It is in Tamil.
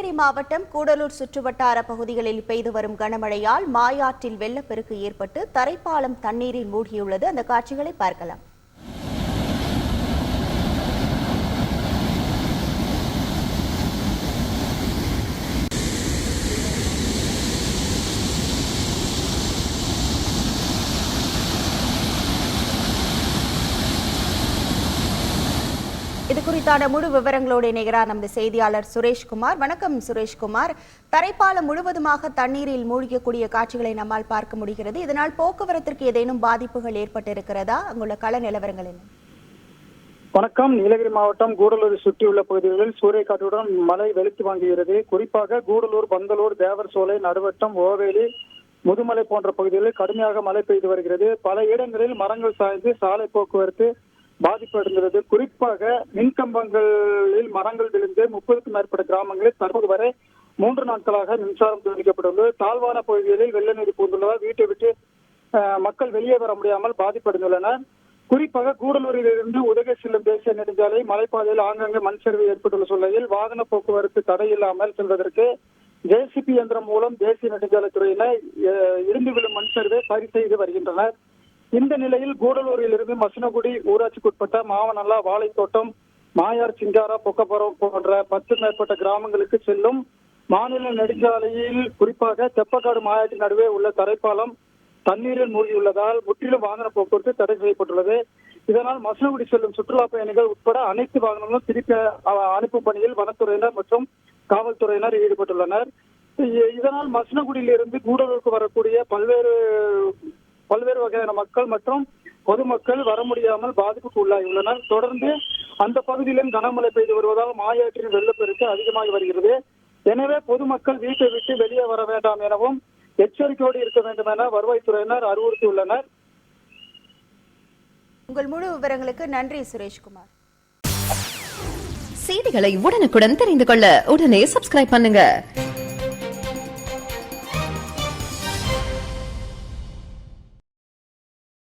நீலகிரி மாவட்டம் கூடலூர் சுற்றுவட்டார பகுதிகளில் பெய்து வரும் கனமழையால் மாயாற்றில் வெள்ளப்பெருக்கு ஏற்பட்டு தரைப்பாலம் தண்ணீரில் மூழ்கியுள்ளது. அந்த காட்சிகளை பார்க்கலாம். இது குறித்தான முழு விவரங்களோடு இணைகிறார் நமது செய்தியாளர் சுரேஷ்குமார் வணக்கம் சுரேஷ்குமார் தரைப்பாலம் முழுவதுமாக தண்ணீரில் மூழ்கக்கூடிய காட்சிகளை நம்மால் பார்க்க முடிகிறது. இதனால் போக்குவரத்திற்கு ஏதேனும் பாதிப்புகள் ஏற்பட்டிருக்கிறதா? அங்குள்ள கள நிலவரங்கள் என்ன வணக்கம். நீலகிரி மாவட்டம் கூடலூர் சுற்றியுள்ள பகுதிகளில் சூறைக்காற்றுடன் மழை வெளுத்து வாங்குகிறது. குறிப்பாக கூடலூர் பந்தலூர் தேவர் சோலை நடுவட்டம் ஓவேலி முதுமலை போன்ற பகுதிகளில் கடுமையாக மழை பெய்து வருகிறது. பல இடங்களில் மரங்கள் சாய்ந்து சாலை போக்குவரத்து பாதிப்படைந்துள்ளது. குறிப்பாக மின்கம்பங்களில் மரங்கள் விழுந்து முப்பதுக்கும் மேற்பட்ட கிராமங்களில் தற்போது வரை மூன்று நாட்களாக மின்சாரம் துண்டிக்கப்பட்டுள்ளது. தாழ்வான பகுதிகளில் வெள்ள நீர் பூந்துள்ளதால் வீட்டை விட்டு மக்கள் வெளியே வர முடியாமல் பாதிப்படைந்துள்ளனர். குறிப்பாக கூடலூரில் இருந்து உதகை செல்லும் தேசிய நெடுஞ்சாலை மலைப்பாதையில் ஆங்காங்கே மண் சரிவு ஏற்பட்டுள்ள சூழ்நிலையில் வாகன போக்குவரத்து தடை இல்லாமல் செல்வதற்கு ஜேசிபி இயந்திரம் மூலம் தேசிய நெடுஞ்சாலைத்துறையினர் அஹ், இடிந்து விழும் மண் சரிவை சரி செய்து வருகின்றனர். இந்த நிலையில் கூடலூரில் இருந்து மசனகுடி ஊராட்சிக்குட்பட்ட மாவனல்லா வாழைத்தோட்டம் மாயார் சிங்காரா பொக்கப்புறம் போன்ற பத்து மேற்பட்ட கிராமங்களுக்கு செல்லும் மாநில நெடுஞ்சாலையில் குறிப்பாக தெப்பக்காடு மாயாற்றின் நடுவே உள்ள தரைப்பாலம் தண்ணீரில் மூழ்கியுள்ளதால் முற்றிலும் வாகன போக்குவரத்து தடை செய்யப்பட்டுள்ளது. இதனால் மசனகுடி செல்லும் சுற்றுலா பயணிகள் உட்பட அனைத்து வாகனங்களும் திருப்பி அனுப்பும் பணியில் வனத்துறையினர் மற்றும் காவல்துறையினர் ஈடுபட்டுள்ளனர். இதனால் மசனகுடியிலிருந்து கூடலூருக்கு வரக்கூடிய பல்வேறு பல்வேறு வகையான மக்கள் மற்றும் பொதுமக்கள் வர முடியாமல் பாதிப்புக்கு உள்ளாகியுள்ளனர் தொடர்ந்து அந்த பகுதியிலும் கனமழை பெய்து வருவதால் மாயாற்றின் வெள்ளப்பெருக்கு அதிகமாகி வருகிறது. எனவே பொதுமக்கள் வீட்டை விட்டு வெளியே வர வேண்டாம் எனவும் எச்சரிக்கையோடு இருக்க வேண்டும் என வருவாய்த்துறையினர் அறிவுறுத்தியுள்ளனர். உங்கள் முழு விவரங்களுக்கு நன்றி சுரேஷ்குமார். செய்திகளை உடனுக்குடன் தெரிந்து கொள்ள உடனே சப்ஸ்கிரைப் பண்ணுங்க.